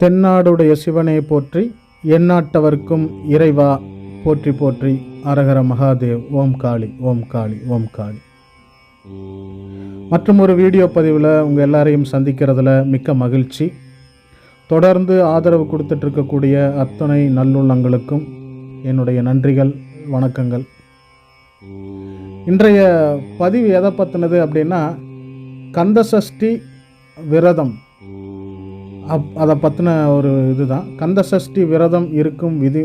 தென்னாடுடைய சிவனை போற்றி எந்நாட்டவர்க்கும் இறைவா போற்றி போற்றி. அரகர மகாதேவ் ஓம் காளி ஓம் காளி ஓம் காளி. மற்றும் ஒரு வீடியோ பதிவில் உங்கள் எல்லாரையும் சந்திக்கிறதுல மிக்க மகிழ்ச்சி. தொடர்ந்து ஆதரவு கொடுத்துட்ருக்கக்கூடிய அத்தனை நல்லுள்ளங்களுக்கும் என்னுடைய நன்றிகள் வணக்கங்கள். இன்றைய பதிவு எதை பற்றினது அப்படின்னா கந்தசஷ்டி விரதம். அப் அதை பற்றின ஒரு இதுதான். கந்தசஷ்டி விரதம் இருக்கும் விதி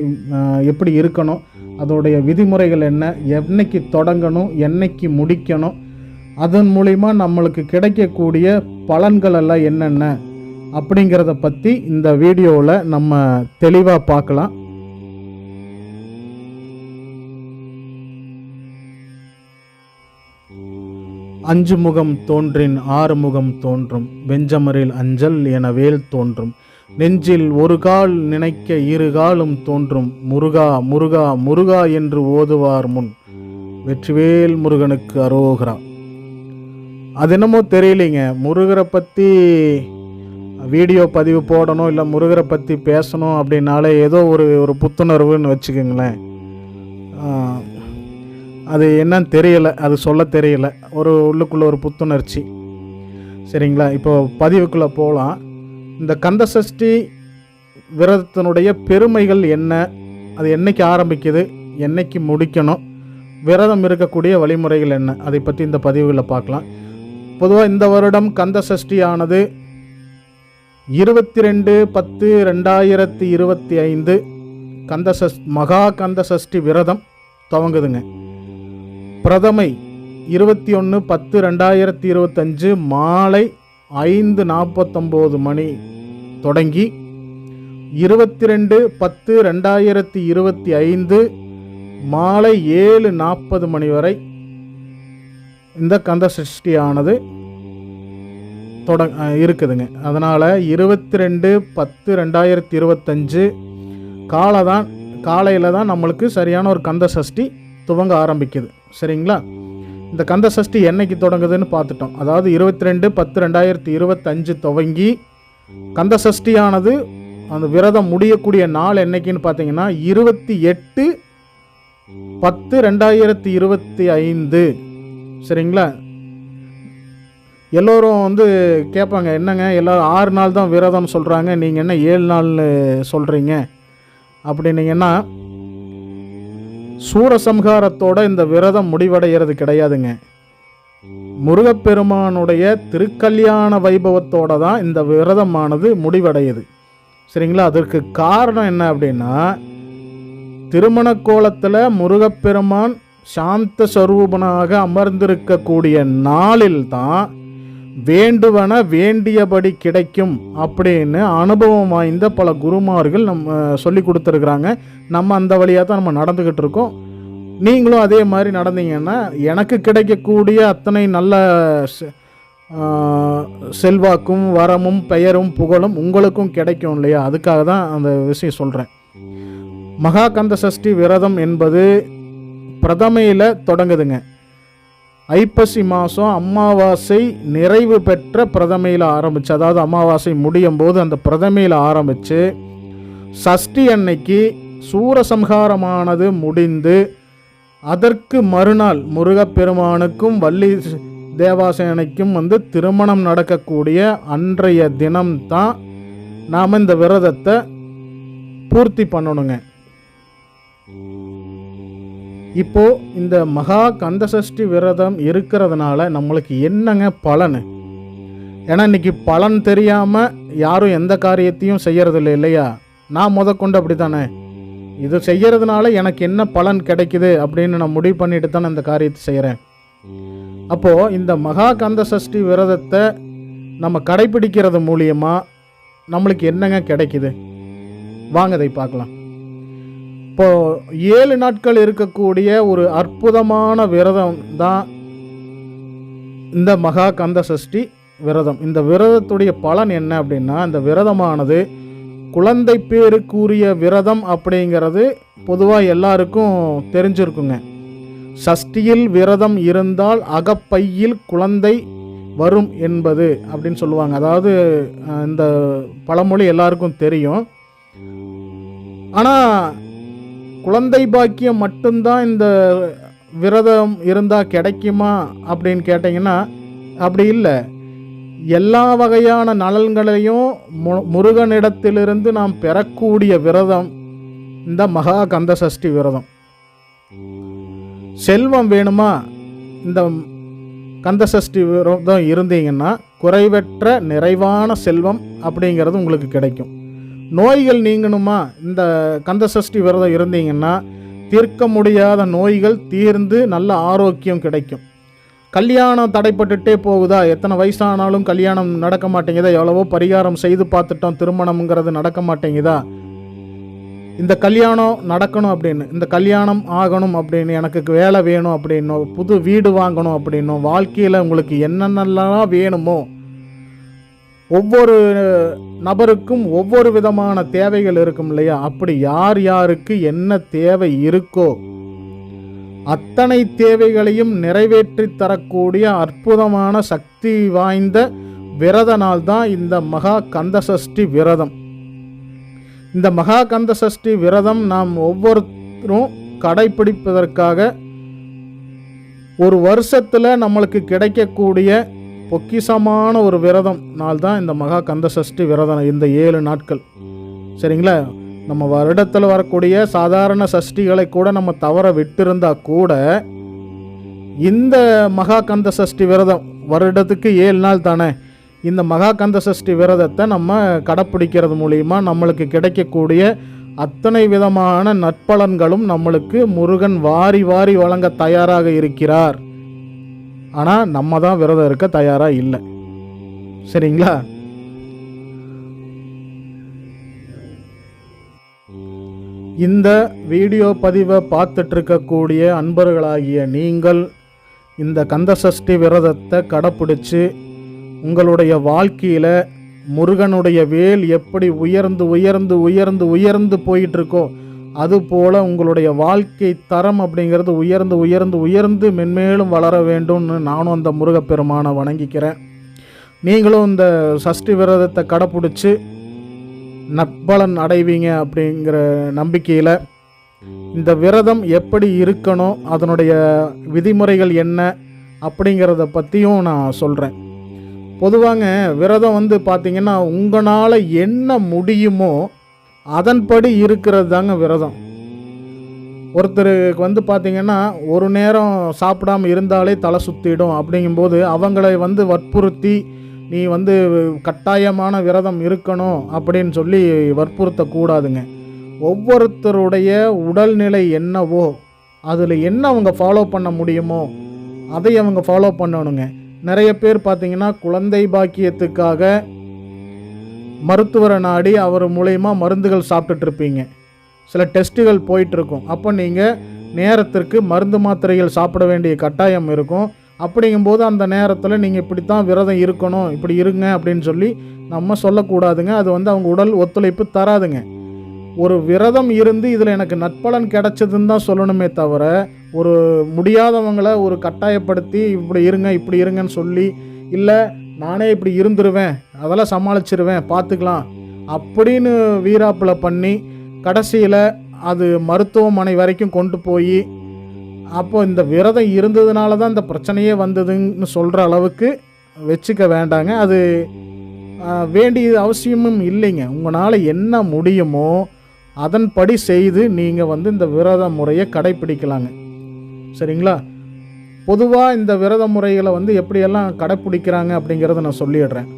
எப்படி இருக்கணும்? அதோடைய விதிமுறைகள் என்ன? என்னைக்கு தொடங்கணும்? என்னைக்கு முடிக்கணும்? அதன் மூலிமா நம்மளுக்கு கிடைக்கக்கூடிய பலன்கள் எல்லாம் என்னென்ன? அப்படிங்கிறத பற்றி இந்த வீடியோவில் நம்ம தெளிவாக பார்க்கலாம். அஞ்சு முகம் தோன்றின் ஆறு முகம் தோன்றும். வெஞ்சமரில் அஞ்சல் என வேல் தோன்றும். நெஞ்சில் ஒரு கால் நினைக்க இரு காலும் தோன்றும். முருகா முருகா முருகா என்று ஓதுவார் முன். வெற்றிவேல் முருகனுக்கு அரோகரா. அது என்னமோ தெரியலைங்க. முருகரை பற்றி வீடியோ பதிவு போடணும் இல்லை முருகரை பற்றி பேசணும் அப்படின்னாலே ஏதோ ஒரு ஒரு புத்துணர்வுன்னு வச்சுக்கோங்களேன். அது என்னன்னு தெரியலை அது சொல்ல தெரியல. ஒரு உள்ளுக்குள்ள ஒரு புத்துணர்ச்சி. சரிங்களா? இப்போ பதிவுக்குள்ளே போகலாம் இந்த கந்தசஷ்டி விரதத்தினுடைய பெருமைகள் என்ன? அது என்னைக்கு ஆரம்பிக்குது? என்னைக்கு முடிக்கணும்? விரதம் இருக்கக்கூடிய வழிமுறைகள் என்ன? அதை பற்றி இந்த பதிவுகளை பார்க்கலாம். பொதுவாக இந்த வருடம் கந்த சஷ்டி ஆனது இருபத்தி ரெண்டு பத்து ரெண்டாயிரத்தி இருபத்தி ஐந்து கந்த சஷ் மகா கந்த சஷ்டி விரதம் துவங்குதுங்க. பிரதமை இருபத்தி ஒன்று பத்து ரெண்டாயிரத்தி இருபத்தஞ்சு மாலை ஐந்து நாற்பத்தொம்போது மணி தொடங்கி இருபத்தி ரெண்டு பத்து ரெண்டாயிரத்தி இருபத்தி ஐந்து மாலை ஏழு நாற்பது மணி வரை இந்த கந்த சஷ்டியானது தொட இருக்குதுங்க. அதனால் இருபத்தி ரெண்டு பத்து ரெண்டாயிரத்தி இருபத்தஞ்சு காலை தான் காலையில் தான் நம்மளுக்கு சரியான ஒரு கந்த சஷ்டி துவங்க ஆரம்பிக்குது. சரிங்களா? இந்த கந்த சஷ்டி என்னைக்கு தொடங்குதுன்னு பார்த்துட்டோம். அதாவது இருபத்தி ரெண்டு பத்து ரெண்டாயிரத்தி இருபத்தஞ்சு துவங்கி கந்த சஷ்டியானது அந்த விரதம் முடியக்கூடிய நாள் என்னைக்குன்னு பார்த்தீங்கன்னா இருபத்தி எட்டு பத்து ரெண்டாயிரத்தி இருபத்தி ஐந்து. சரிங்களா? எல்லோரும் வந்து கேட்பாங்க என்னங்க எல்லோரும் ஆறு நாள் தான் விரதம் சொல்கிறாங்க நீங்கள் என்ன ஏழு நாள்னு சொல்கிறீங்க அப்படின்னீங்கன்னா சூரசம்ஹாரத்தோட இந்த விரதம் முடிவடைகிறது கிடையாதுங்க. முருகப்பெருமானுடைய திருக்கல்யாண வைபவத்தோட தான் இந்த விரதமானது முடிவடையுது. சரிங்களா? அதற்கு காரணம் என்ன அப்படின்னா திருமண கோலத்தில் முருகப்பெருமான் சாந்த ஸ்வரூபனாக அமர்ந்திருக்கக்கூடிய நாளில் தான் வேண்டுவன வேண்டியபடி கிடைக்கும் அப்படின்னு அனுபவம் வாய்ந்த பல குருமார்கள் நம்ம சொல்லி கொடுத்துருக்குறாங்க. நம்ம அந்த வழியாக தான் நம்ம நடந்துக்கிட்டு இருக்கோம். நீங்களும் அதே மாதிரி நடந்தீங்கன்னா எனக்கு கிடைக்கக்கூடிய அத்தனை நல்ல செ- செல்வாக்கும் வரமும் பெயரும் புகழும் உங்களுக்கும் கிடைக்கும் இல்லையா? அதுக்காக தான் அந்த விஷயம் சொல்கிறேன் மகாகந்த சஷ்டி விரதம் என்பது பிரதமையில் தொடங்குதுங்க. ஐப்பசி மாதம் அமாவாசை நிறைவு பெற்ற பிரதமையில் ஆரம்பிச்சு அதாவது அமாவாசை முடியும் போது அந்த பிரதமையில் ஆரம்பித்து சஷ்டி அன்னைக்கு சூரசம்ஹாரமானது முடிந்து அதற்கு மறுநாள் முருகப்பெருமானுக்கும் வள்ளி தேவாசேனைக்கும் வந்து திருமணம் நடக்கக்கூடிய அன்றைய தினம்தான் நாம் இந்த விரதத்தை பூர்த்தி பண்ணணுங்க. இப்போ இந்த மகா கந்தசஷ்டி விரதம் இருக்கிறதுனால நம்மளுக்கு என்னங்க பலன்? ஏன்னா இன்னைக்கு பலன் தெரியாமல் யாரும் எந்த காரியத்தையும் செய்யறதில்ல இல்லையா? நான் முதற்கொண்டு அப்படி தானே இது செய்யறதுனால எனக்கு என்ன பலன் கிடைக்குது அப்படின்னு நான் முடிவு பண்ணிட்டு தானே இந்த காரியத்தை செய்கிறேன் அப்போது இந்த மகா கந்த சஷ்டி விரதத்தை நம்ம கடைபிடிக்கிறது மூலியமா நம்மளுக்கு என்னங்க கிடைக்குது? வாங்க அதை பார்க்கலாம். இப்போ ஏழு நாட்கள் இருக்கக்கூடிய ஒரு அற்புதமான விரதம் தான் இந்த மகா கந்த சஷ்டி விரதம். இந்த விரதத்துடைய பலன் என்ன அப்படின்னா இந்த விரதமானது குழந்தை பேருக்குரிய விரதம் அப்படிங்கிறது பொதுவாக எல்லாருக்கும் தெரிஞ்சிருக்குங்க. சஷ்டியில் விரதம் இருந்தால் அகப்பையில் குழந்தை வரும் என்பது அப்படின்னு சொல்லுவாங்க. அதாவது இந்த பழமொழி எல்லாருக்கும் தெரியும். ஆனால் குழந்தை பாக்கியம் மட்டும்தான் இந்த விரதம் இருந்தால் கிடைக்குமா அப்படின்னு கேட்டிங்கன்னா அப்படி இல்லை. எல்லா வகையான நலன்களையும் மு முருகனிடத்திலிருந்து நாம் பெறக்கூடிய விரதம் இந்த மகா கந்த சஷ்டி விரதம். செல்வம் வேணுமா? இந்த கந்த சஷ்டி விரதம் இருந்தீங்கன்னா குறைவற்ற நிறைவான செல்வம் அப்படிங்கிறது உங்களுக்கு கிடைக்கும். நோய்கள் நீங்கணுமா? இந்த கந்த சஷ்டி விரதம் இருந்தீங்கன்னா தீர்க்க முடியாத நோய்கள் தீர்ந்து நல்ல ஆரோக்கியம் கிடைக்கும். கல்யாணம் தடைப்பட்டுட்டே போகுதா? எத்தனை வயசானாலும் கல்யாணம் நடக்க மாட்டேங்குதா? எவ்வளவோ பரிகாரம் செய்து பார்த்துட்டோம் திருமணம்ங்கிறது நடக்க மாட்டேங்குதா? இந்த கல்யாணம் நடக்கணும் அப்படின்னு இந்த கல்யாணம் ஆகணும் அப்படின்னு எனக்கு வேலை வேணும் அப்படின்னும் புது வீடு வாங்கணும் அப்படின்னும் வாழ்க்கையில் உங்களுக்கு என்னென்னலாம் வேணுமோ ஒவ்வொரு நபருக்கும் ஒவ்வொரு விதமான தேவைகள் இருக்கும் இல்லையா? அப்படி யார் யாருக்கு என்ன தேவை இருக்கோ அத்தனை தேவைகளையும் நிறைவேற்றி தரக்கூடிய அற்புதமான சக்தி வாய்ந்த விரத நாள் தான் இந்த மகா கந்த சஷ்டி விரதம். இந்த மகா கந்த சஷ்டி விரதம் நாம் ஒவ்வொருத்தரும் கடைபிடிப்பதற்காக ஒரு வருஷத்தில் நம்மளுக்கு கிடைக்கக்கூடிய பொக்கிஷமான ஒரு விரதம். நாள் தான் இந்த மகா கந்த சஷ்டி விரதம் இந்த ஏழு நாட்கள். சரிங்களா? நம்ம வருடத்தில் வரக்கூடிய சாதாரண சஷ்டிகளை கூட நம்ம தவற விட்டிருந்தா கூட இந்த மகா கந்த சஷ்டி விரதம் வருடத்துக்கு ஏழு நாள் தானே? இந்த மகா கந்த சஷ்டி விரதத்தை நம்ம கடைப்பிடிக்கிறது மூலிமா நம்மளுக்கு கிடைக்கக்கூடிய அத்தனை விதமான நற்பலன்களும் நம்மளுக்கு முருகன் வாரி வாரி வழங்க தயாராக இருக்கிறார். ஆனால் நம்ம தான் விரதம் இருக்க தயாராக இல்லை. சரிங்களா? இந்த வீடியோ பதிவை பார்த்துட்ருக்கக்கூடிய அன்பர்களாகிய நீங்கள் இந்த கந்தசஷ்டி விரதத்தை கடைப்பிடிச்சு உங்களுடைய வாழ்க்கையில் முருகனுடைய வேல் எப்படி உயர்ந்து உயர்ந்து உயர்ந்து உயர்ந்து போயிட்டுருக்கோ இருக்கோ அதுபோல் உங்களுடைய வாழ்க்கை தரம் அப்படிங்கிறது உயர்ந்து உயர்ந்து உயர்ந்து மென்மேலும் வளர வேண்டும்னு நானும் அந்த முருகப்பெருமானை வணங்கிக்கிறேன். நீங்களும் இந்த சஷ்டி விரதத்தை கடைப்பிடிச்சி நற்பலன் அடைவீங்க அப்படிங்கிற நம்பிக்கையில் இந்த விரதம் எப்படி இருக்கணும் அதனுடைய விதிமுறைகள் என்ன அப்படிங்கிறத பற்றியும் நான் சொல்கிறேன் பொதுவாங்க விரதம் வந்து பார்த்திங்கன்னா உங்களால் என்ன முடியுமோ அதன்படி இருக்கிறது தாங்க விரதம். ஒருத்தருக்கு வந்து பார்த்திங்கன்னா ஒரு நேரம் சாப்பிடாம இருந்தாலே தலை சுற்றிடும் அப்படிங்கும்போது அவங்களை வந்து வற்புறுத்தி நீ வந்து கட்டாயமான விரதம் இருக்கணும் அப்படின்னு சொல்லி வற்புறுத்தக்கூடாதுங்க. ஒவ்வொருத்தருடைய உடல்நிலை என்னவோ அதில் என்ன அவங்க ஃபாலோ பண்ண முடியுமோ அதை அவங்க ஃபாலோ பண்ணணுங்க. நிறைய பேர் பார்த்தீங்கன்னா குழந்தை பாக்கியத்துக்காக மருத்துவரை நாடி அவர் மூலயமா மருந்துகள் சாப்பிட்டுட்ருப்பீங்க. சில டெஸ்ட்டுகள் போயிட்டுருக்கும் அப்போ நீங்கள் நேரத்திற்கு மருந்து மாத்திரைகள் சாப்பிட வேண்டிய கட்டாயம் இருக்கும். அப்படிங்கும்போது அந்த நேரத்தில் நீங்கள் இப்படி தான் விரதம் இருக்கணும் இப்படி இருங்க அப்படின்னு சொல்லி நம்ம சொல்லக்கூடாதுங்க. அது வந்து அவங்க உடல் ஒத்துழைப்பு தராதுங்க. ஒரு விரதம் இருந்து இதில் எனக்கு நற்பலன் கிடச்சதுன்னு தான் சொல்லணுமே தவிர ஒரு முடியாதவங்களை ஒரு கட்டாயப்படுத்தி இப்படி இருங்க இப்படி இருங்கன்னு சொல்லி இல்லை நானே இப்படி இருந்துருவேன் அதெல்லாம் சமாளிச்சிருவேன் பார்த்துக்கலாம் அப்படின்னு வீராப்பில் பண்ணி கடைசியில் அது மருத்துவமனை வரைக்கும் கொண்டு போய் அப்போ இந்த விரதம் இருந்ததுனால தான் இந்த பிரச்சனையே வந்ததுன்னு சொல்கிற அளவுக்கு வச்சுக்க வேண்டாங்க. அது வேண்டியது அவசியமும் இல்லைங்க. உங்களால் என்ன முடியுமோ அதன்படி செய்து நீங்கள் வந்து இந்த விரத முறையை கடைப்பிடிக்கலாங்க சரிங்களா? பொதுவாக இந்த விரத முறைகளை வந்து எப்படியெல்லாம் கடைப்பிடிக்கிறாங்க அப்படிங்கிறத நான் சொல்லிடுறேன்.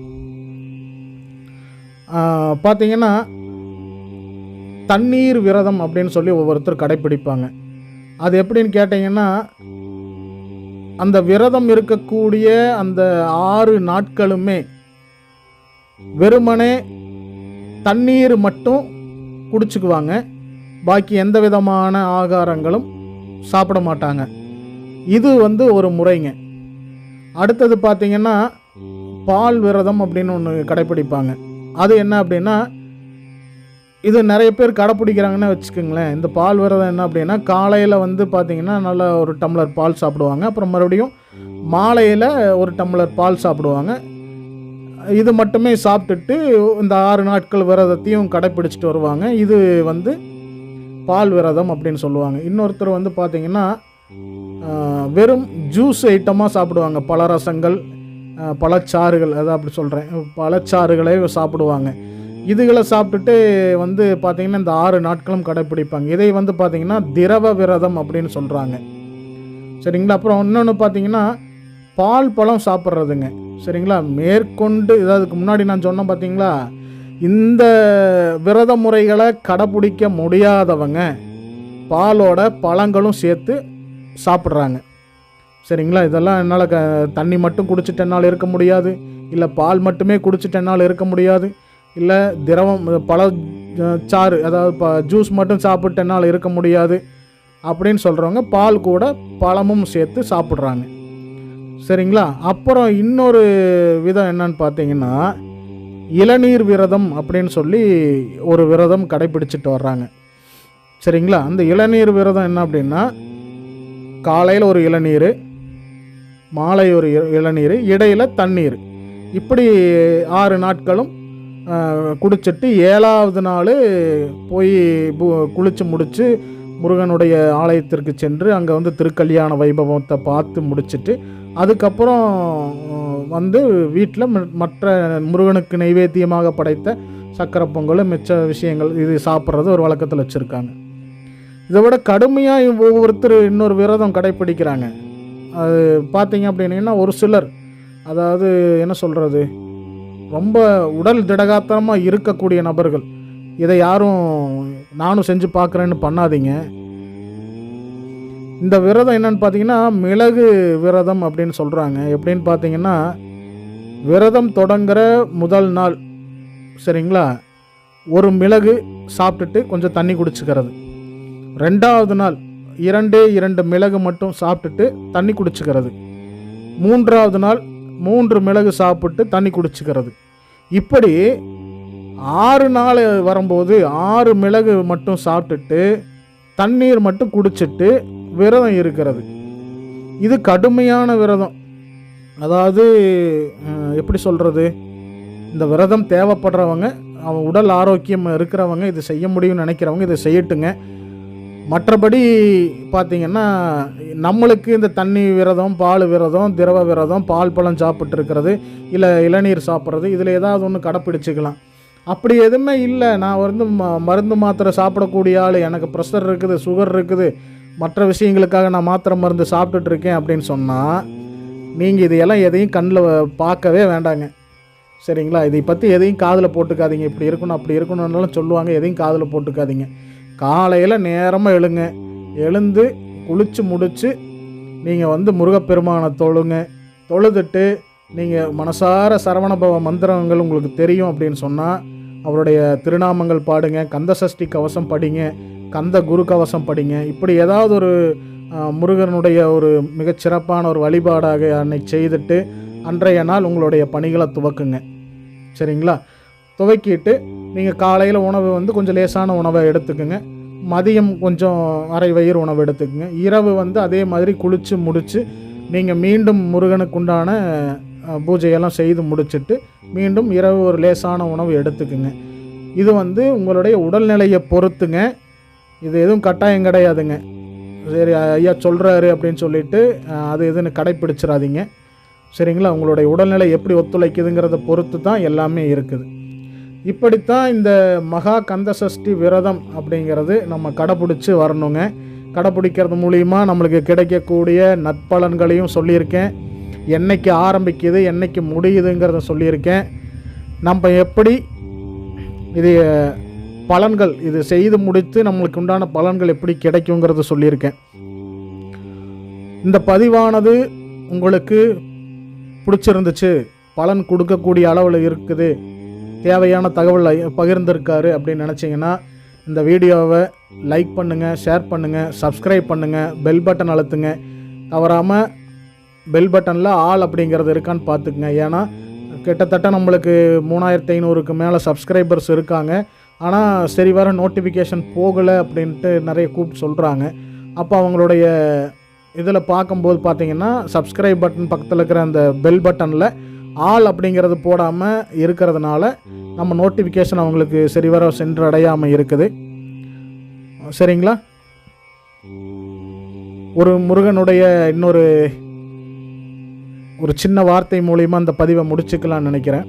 பார்த்தீங்கன்னா தண்ணீர் விரதம் அப்படின்னு சொல்லி ஒவ்வொருத்தர் கடைப்பிடிப்பாங்க. அது எப்படின்னு கேட்டிங்கன்னா அந்த விரதம் இருக்கக்கூடிய அந்த ஆறு நாட்களுமே வெறுமனே தண்ணீர் மட்டும் குடிச்சுக்குவாங்க. பாக்கி எந்த விதமான ஆகாரங்களும் சாப்பிட மாட்டாங்க. இது வந்து ஒரு முறைங்க. அடுத்தது பார்த்தீங்கன்னா பால் விரதம் அப்படின்னு ஒன்று கடைப்பிடிப்பாங்க. அது என்ன அப்படின்னா இது நிறைய பேர் கடைப்பிடிக்கிறாங்கன்னு வச்சுக்கோங்களேன். இந்த பால் விரதம் என்ன அப்படின்னா காலையில் வந்து பார்த்தீங்கன்னா நல்லா ஒரு டம்ளர் பால் சாப்பிடுவாங்க. அப்புறம் மறுபடியும் மாலையில் ஒரு டம்ளர் பால் சாப்பிடுவாங்க. இது மட்டுமே சாப்பிட்டுட்டு இந்த ஆறு நாட்கள் விரதத்தையும் கடைப்பிடிச்சிட்டு வருவாங்க. இது வந்து பால் விரதம் அப்படின்னு சொல்லுவாங்க. இன்னொருத்தர் வந்து பார்த்திங்கன்னா வெறும் ஜூஸ் ஐட்டமாக சாப்பிடுவாங்க. பழரசங்கள் ரசங்கள் பழச்சாறுகள் அதான் அப்படி சொல்கிறேன் பழச்சாறுகளே சாப்பிடுவாங்க. இதுகளை சாப்பிட்டுட்டு வந்து பார்த்திங்கன்னா இந்த ஆறு நாட்களும் கடைப்பிடிப்பாங்க. இதை வந்து பார்த்திங்கன்னா திரவ விரதம் அப்படின்னு சொல்கிறாங்க சரிங்களா? அப்புறம் இன்னொன்று பார்த்தீங்கன்னா பால் பழம் சாப்பிட்றதுங்க. சரிங்களா? மேற்கொண்டு இதாதுக்கு முன்னாடி நான் சொன்னேன் பார்த்தீங்களா இந்த விரத முறைகளை கடைப்பிடிக்க முடியாதவங்க பாலோட பழங்களும் சேர்த்து சாப்பிட்றாங்க. சரிங்களா? இதெல்லாம் என்னால் க தண்ணி மட்டும் குடிச்சிட்டு என்னால் இருக்க முடியாது. இல்லை பால் மட்டுமே குடிச்சிட்டு என்னால் இருக்க முடியாது. இல்லை திரவம் பழ சாறு அதாவது ப ஜூஸ் மட்டும் சாப்பிட்டு என்னால் இருக்க முடியாது. அப்படின்னு சொல்கிறவங்க பால் கூட பழமும் சேர்த்து சாப்பிட்றாங்க. சரிங்களா? அப்புறம் இன்னொரு விதம் என்னன்னு பார்த்தீங்கன்னா இளநீர் விரதம் அப்படின்னு சொல்லி ஒரு விரதம் கடைப்பிடிச்சிட்டு வர்றாங்க. சரிங்களா? அந்த இளநீர் விரதம் என்ன அப்படின்னா காலையில் ஒரு இளநீர் மாலை ஒரு இ- இளநீர் இடையில் தண்ணீர். இப்படி ஆறு நாட்களும் குடிச்சிட்டு ஏழாவது நாள் போய் பு- முடித்து முருகனுடைய ஆலயத்திற்கு சென்று அங்கே வந்து திருக்கல்யாண வைபவத்தை பார்த்து முடிச்சிட்டு அதுக்கப்புறம் வந்து வீட்டில் மற்ற முருகனுக்கு நைவேத்தியமாக படைத்த சக்கரை பொங்கல் மிச்ச விஷயங்கள் இது சாப்பிட்றது ஒரு வழக்கத்தில் வச்சுருக்காங்க. இதை விட கடுமையாக ஒவ்வொருத்தர் இன்னொரு விரதம் கடைப்பிடிக்கிறாங்க. அது பார்த்தீங்க அப்படின்னா ஒரு சிலர் அதாவது என்ன சொல்கிறது ரொம்ப உடல் திடகாத்திரமாக இருக்கக்கூடிய நபர்கள். இதை யாரும் நானும் செஞ்சு பார்க்குறேன்னு பண்ணாதீங்க. இந்த விரதம் என்னன்னு பார்த்தீங்கன்னா மிளகு விரதம் அப்படின்னு சொல்கிறாங்க எப்படின்னு பார்த்தீங்கன்னா விரதம் தொடங்குற முதல் நாள் சரிங்களா? ஒரு மிளகு சாப்பிட்டுட்டு கொஞ்சம் தண்ணி குடிச்சுக்கிறது. ரெண்டாவது நாள் இரண்டே இரண்டு மிளகு மட்டும் சாப்பிட்டுட்டு தண்ணி குடிச்சுக்கிறது. மூன்றாவது நாள் மூன்று மிளகு சாப்பிட்டு தண்ணி குடிச்சுக்கிறது. இப்படி ஆறு நாள் வரும்போது ஆறு மிளகு மட்டும் சாப்பிட்டுட்டு தண்ணீர் மட்டும் குடிச்சிட்டு விரதம் இருக்கிறது. இது கடுமையான விரதம். அதாவது எப்படி சொல்கிறது இந்த விரதம் தேவைப்படுறவங்க அவன் உடல் ஆரோக்கியம் இருக்கிறவங்க இது செய்ய முடியும்னு நினைக்கிறவங்க இதை செய்யட்டுங்க. மற்றபடி பார்த்திங்கன்னா நம்மளுக்கு இந்த தண்ணி விரதம் பால் விரதம் திரவ விரதம் பால் பழம் சாப்பிட்டு இருக்கிறது இல்லை இளநீர் சாப்பிட்றது இதில் ஏதாவது ஒன்று கடைப்பிடிச்சிக்கலாம். அப்படி எதுவுமே இல்லை. நான் வந்து ம மருந்து மாத்திரை சாப்பிடக்கூடிய ஆள். எனக்கு ப்ரெஷர் இருக்குது சுகர் இருக்குது. மற்ற விஷயங்களுக்காக நான் மாத்திரை மருந்து சாப்பிட்டுட்ருக்கேன் அப்படின்னு சொன்னால் நீங்கள் இதையெல்லாம் எதையும் கண்ணில் பார்க்கவே வேண்டாங்க. சரிங்களா? இதை பற்றி எதையும் காதில் போட்டுக்காதீங்க. இப்படி இருக்கணும் அப்படி இருக்கணும்னாலும் சொல்லுவாங்க. எதையும் காதில் போட்டுக்காதீங்க. காலையில் நேரமாக எழுங்க. எழுந்து குளித்து முடித்து நீங்கள் வந்து முருகப்பெருமானை தொழுங்க. தொழுதுட்டு நீங்கள் மனசார சரவணபவ மந்திரங்கள் உங்களுக்கு தெரியும் அப்படின்னு சொன்னால் அவருடைய திருநாமங்கள் பாடுங்க. கந்த சஷ்டி கவசம் படிங்க. கந்த குரு கவசம் படிங்க. இப்படி ஏதாவது ஒரு முருகனுடைய ஒரு மிகச்சிறப்பான ஒரு வழிபாடாக அன்னை செய்துட்டு அன்றைய நாள் உங்களுடைய பணிகளை துவக்குங்க. சரிங்களா? துவக்கிட்டு நீங்கள் காலையில் உணவு வந்து கொஞ்சம் லேசான உணவை எடுத்துக்கோங்க. மதியம் கொஞ்சம் அரை வயிறு உணவு எடுத்துக்கோங்க. இரவு வந்து அதே மாதிரி குளித்து முடித்து நீங்கள் மீண்டும் முருகனுக்குண்டான பூஜையெல்லாம் செய்து முடிச்சுட்டு மீண்டும் இரவு ஒரு லேசான உணவு எடுத்துக்குங்க. இது வந்து உங்களுடைய உடல்நிலையை பொறுத்துங்க. இது எதுவும் கட்டாயம் கிடையாதுங்க. சரி ஐயா சொல்கிறாரு அப்படின்னு சொல்லிட்டு அது எதுன்னு கடைப்பிடிச்சிடாதீங்க. சரிங்களா? உங்களுடைய உடல்நிலை எப்படி ஒத்துழைக்குதுங்கிறத பொறுத்து தான் எல்லாமே இருக்குது. இப்படித்தான் இந்த மகா கந்த சஷ்டி விரதம் அப்படிங்கிறது நம்ம கடைப்பிடிச்சி வரணுங்க. கடைப்பிடிக்கிறது மூலிமா நம்மளுக்கு கிடைக்கக்கூடிய நற்பலன்களையும் சொல்லியிருக்கேன். என்னைக்கு ஆரம்பிக்குது என்னைக்கு முடியுதுங்கிறத சொல்லியிருக்கேன். நம்ம எப்படி இது பலன்கள் இது செய்து முடித்து நம்மளுக்கு உண்டான பலன்கள் எப்படி கிடைக்குங்கிறத சொல்லியிருக்கேன். இந்த பதிவானது உங்களுக்கு பிடிச்சிருந்துச்சு பலன் கொடுக்கக்கூடிய அளவில் இருக்குது. தேவையான தகவலை பகிர்ந்திருக்காரு அப்படின்னு நினச்சிங்கன்னா இந்த வீடியோவை லைக் பண்ணுங்கள் ஷேர் பண்ணுங்கள் சப்ஸ்கிரைப் பண்ணுங்கள் பெல் பட்டன் அழுத்துங்க. தவறாமல் பெல் பட்டனில் ஆல் அப்படிங்கிறது இருக்கான்னு பார்த்துக்குங்க. ஏன்னா கிட்டத்தட்ட நம்மளுக்கு மூணாயிரத்தி ஐநூறுக்கு மேலே சப்ஸ்கிரைபர்ஸ் இருக்காங்க. ஆனால் சரி வர நோட்டிஃபிகேஷன் போகலை அப்படின்ட்டு நிறைய கூப்பிட்டு சொல்கிறாங்க அப்போ அவங்களுடைய இதில் பார்க்கும்போது பார்த்தீங்கன்னா சப்ஸ்கிரைப் பட்டன் பக்கத்தில் இருக்கிற அந்த பெல் பட்டனில் ஆள் அப்படிங்கிறது போடாமல் இருக்கிறதுனால நம்ம நோட்டிஃபிகேஷன் அவங்களுக்கு சரிவர சென்றடையாமல் இருக்குது. சரிங்களா? ஒரு முருகனுடைய இன்னொரு ஒரு சின்ன வார்த்தை மூலிமா அந்த பதிவை முடிச்சுக்கலாம்னு நினைக்கிறேன்.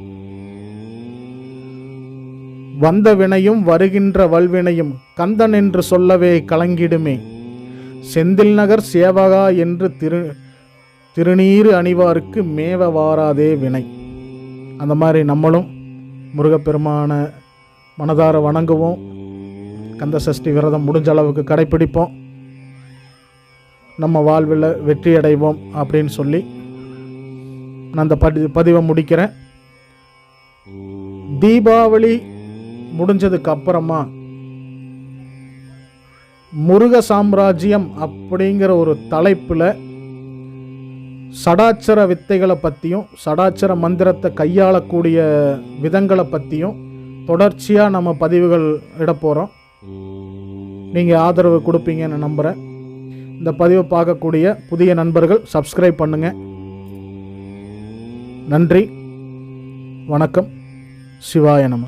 வந்த வினையும் வருகின்ற வல்வினையும் கந்தன் என்று சொல்லவே கலங்கிடுமே. செந்தில் நகர் சேவகா என்று திரு திருநீறு அணிவாருக்கு மேவ வாராதே வினை. அந்த மாதிரி நம்மளும் முருகப்பெருமான மனதார வணங்குவோம். கந்த சஷ்டி விரதம் முடிஞ்ச அளவுக்கு கடைப்பிடிப்போம் நம்ம வாழ்வில் வெற்றி அடைவோம் அப்படின்னு சொல்லி நான் அந்த பதி பதிவை முடிக்கிறேன். தீபாவளி முடிஞ்சதுக்கு அப்புறமா முருக சாம்ராஜ்யம் அப்படிங்கிற ஒரு தலைப்பில் சடாச்சர வித்தைகளை பற்றியும் சடாச்சர மந்திரத்தை கையாளக்கூடிய விதங்களை பற்றியும் தொடர்ச்சியாக நம்ம பதிவுகள் இடப்போகிறோம் நீங்கள் ஆதரவு கொடுப்பீங்கன்னு நம்புகிறேன் இந்த பதிவை பார்க்கக்கூடிய புதிய நண்பர்கள் சப்ஸ்கிரைப் பண்ணுங்கள் நன்றி. வணக்கம். சிவாய நம.